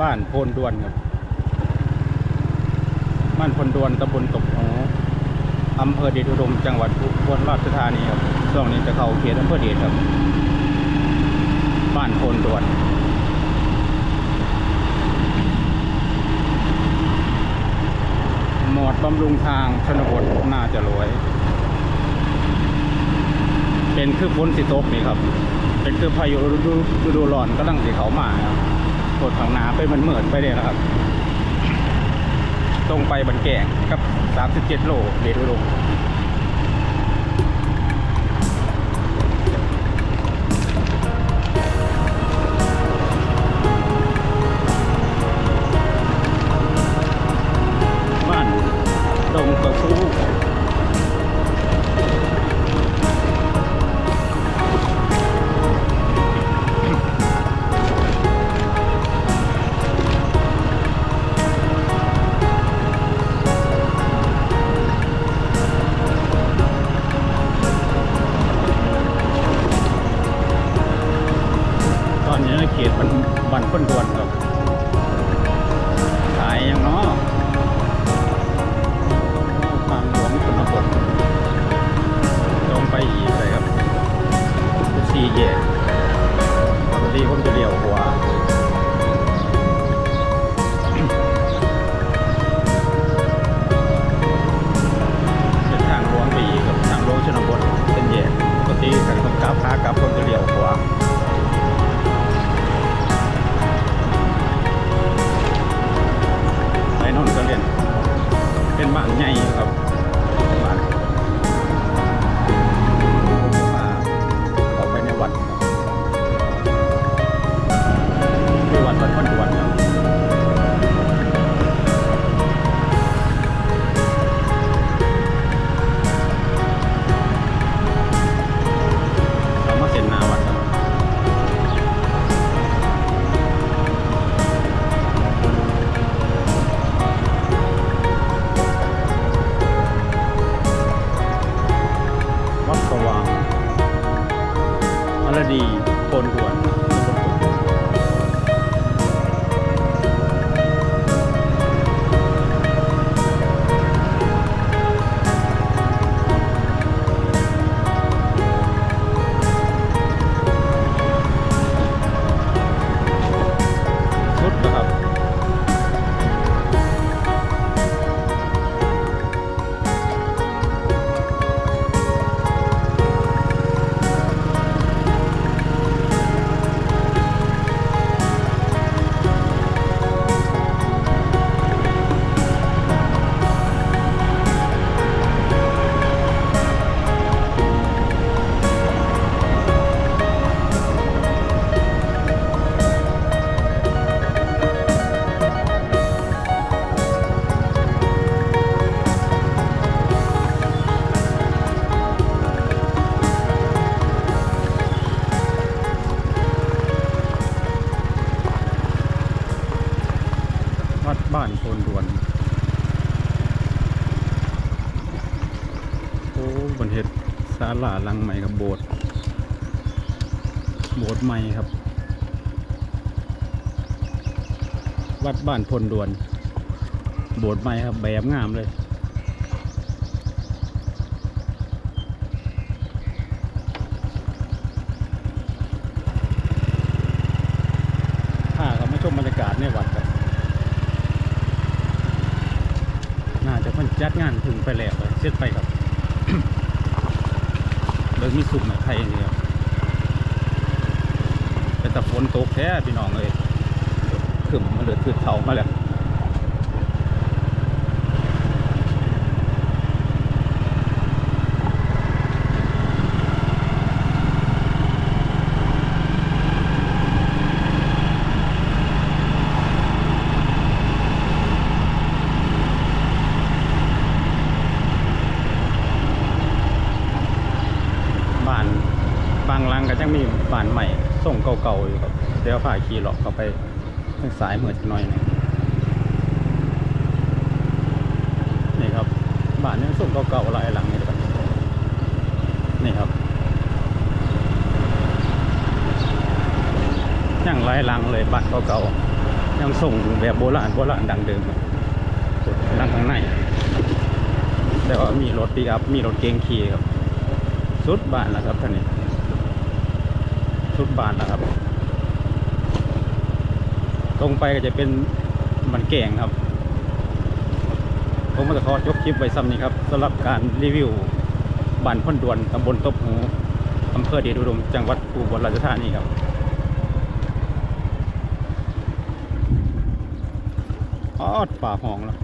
บ้านโพนดวนครับบ้านโพนดวนตำบลตบหูอำเภอเดชอุดมจังหวัดอุบลราชธานีครับช่วงนี้จะเข้าเขตอำเภอเดชครับ บ้านโพนดวนหมวดบำรุงทางชนบทน่าจะรวย เป็นคือฝนสิตกนี่ครับ เป็นคือพายุฤดูฤดูร้อนก็ตั้งสีเขามาครับ กดข้างน้ำไปมันเหมือนไปเลยนะครับ ตรงไปบันแก่งกับ 37 โลเดชอุด มันมันค้นดวนครับ รดีโคนด่วน บ้านโพนดวน โอ้บันเฮ็ดศาลาหลังใหม่กับโบสถ์โบสถ์ใหม่ครับ วัดบ้านพลดวน โบสถ์ใหม่ครับแบบงามเลยถ้าเขาไม่ชมบรรยากาศในวัดครับ นจัดงานถึงไปแล้วเลยเสร็จไปครับเลิกมีสุกไหมไทยนี่ครับแต่แต่ฝนตกแท้พี่น้องเลยขึ้นมาเหลือคือเถามาแล้วบ้านบางหลังก็ยังมี บ้านใหม่ส่งเก่าๆอยู่ครับเดี๋ยวพาขี่เลาะเข้าไปทางสายเหมือจักหน่อยหนึงนี่ครับบ้านนี้ส่งเก่าๆหลายหลังนี่ครับนี่ครับยังหลายหลังเลยบ้านเก่าๆยังส่งแบบโบราณโบราณดังเดิมครับดังข้างในแต่ว่ามีรถปีอัพมีรถเก๋งขี่ครับสุดบ้านแล้วครับท่านนี้ สุดบ้านแล้วครับ ตรงไปก็จะเป็นมันแก่งครับ ผมก็จะขอจบคลิปไว้ซ้ำนี้ครับสำหรับการรีวิวบ้านพ่นดวนตำบลตบหูอำเภอเดชอุดมจังหวัดอุบลราชธานีครับออดป่าหองแล้ว